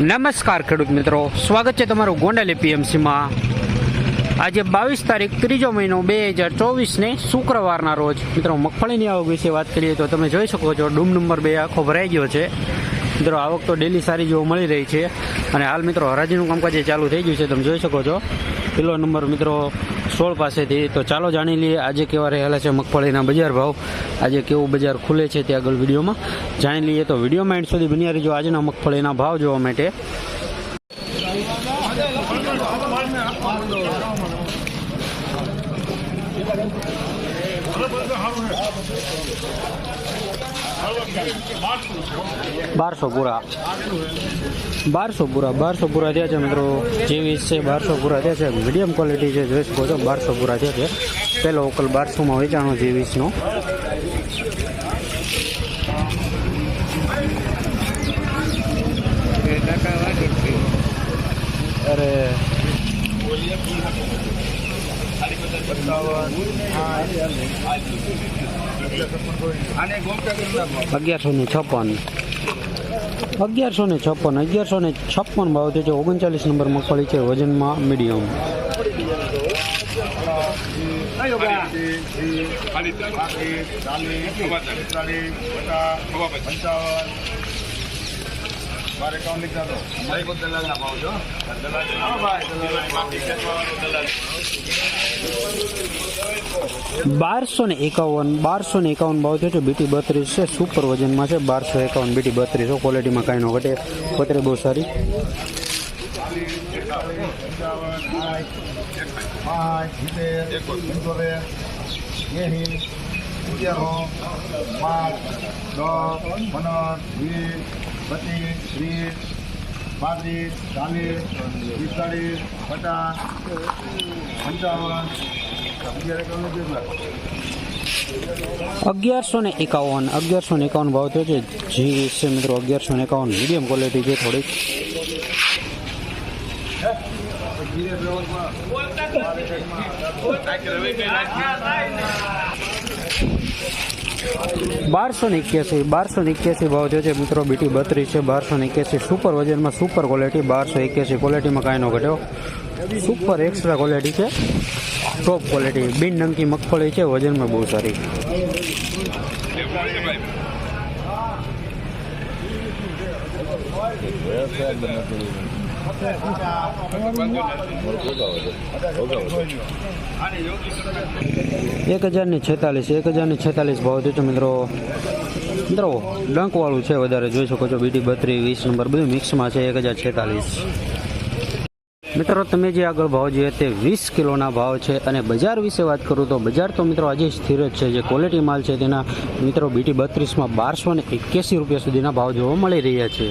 નમસ્કાર ખેડૂત મિત્રો. સ્વાગત છે તમારું ગોંડલ એપીએમસીમાં આજે બાવીસ તારીખ, ત્રીજો મહિનો બે હજાર ચોવીસને શુક્રવારના રોજ. મિત્રો, મગફળીની આવક વિશે વાત કરીએ તો તમે જોઈ શકો છો, ડૂમ નંબર બે આખો ભરાઈ ગયો છે. મિત્રો, આવક તો ડેલી સારી જોવા મળી રહી છે. અને હાલ મિત્રો, હરાજીનું કામકાજ ચાલુ થઈ ગયું છે, તમે જોઈ શકો છો. પેલો નંબર મિત્રો સોળ પાસેથી. તો ચાલો જાણી લઈએ આજે કેવા રહેલા છે મગફળીના બજાર ભાવ. આજે કેવું બજાર ખુલે છે તે આગળ વિડીયોમાં જાણી લઈએ. તો વિડીયોમાં એન્ડ સુધી બન્યા રહીજો આજના મગફળીના ભાવ જોવા માટે. બારસો પૂરા. બારસો પૂરા બારસો પૂરા થયા છે મિત્રો. જેવીસ છે, બારસો પૂરા થયા છે. મીડિયમ ક્વોલિટી છે, જોઈ શકો છો, બારસો પૂરા થયા છે. પહેલો ઓકલ બારસોમાં વેચાણો જેવીસનો અરે. અગિયારસો ને છપ્પન. અગિયારસો ને છપ્પન, અગિયારસો ને છપ્પન ભાવ થયો છે. ઓગણચાલીસ નંબર મગફળી છે વજનમાં મીડિયમ. બારસો ને એકાવન બારસો ને એકાવન ભાવ થયો છે. બીટી બત્રીસ છે. સુપર વજનમાં છે. બારસો એકાવન બીટી બત્રીસ. ક્વોલિટીમાં કાંઈ ન ઘટે. પતરે બહુ સારી. પાંચ પચીસ ત્રીસ પાંત્રીસ ચાલીસ પિસ્તાળીસ પચાસ પંચાવન અગિયારસો ને એકાવન અગિયારસો ને એકાવન ભાવ થયો છે. જી છે મિત્રો અગિયારસો ને એકાવન. મીડિયમ ક્વોલિટી છે થોડીક. બારસો ને એક્યાસી, બારસો ને એક્યાસી ભાવ થયો છે મિત્રો બીટી બત્રીસ છે, બારસો એક્યાસી સુપર વજનમાં સુપર ક્વોલિટી બારસો એક્યાસી ક્વોલિટીમાં કાંઈ ન ઘટ્યો. સુપર એક્સ્ટ્રા ક્વોલિટી છે ટોપ ક્વોલિટી બિન નમકી મગફળી છે, વજનમાં બહુ સારી. એક હજાર ને છેતાલીસ, એક હજાર ને છેતાલીસ ભાવ છે મિત્રો. મિત્રો, ડંકવાળું છે વધારે, જોઈ શકો છો બીટી બત્રીસ વીસ નંબર, બધું મિક્સમાં છે, એક હજાર છેતાલીસ. મિત્રો, તમે જે આગળ ભાવ જોઈએ તે વીસ કિલોના ભાવ છે અને બજાર વિશે વાત કરું તો બજાર તો મિત્રો આજે સ્થિર જ છે, જે ક્વોલિટી માલ છે તેના મિત્રો બીટી બત્રીસમાં બારસો ને એક્યાસી રૂપિયા સુધીના ભાવ જોવા મળી રહ્યા છે.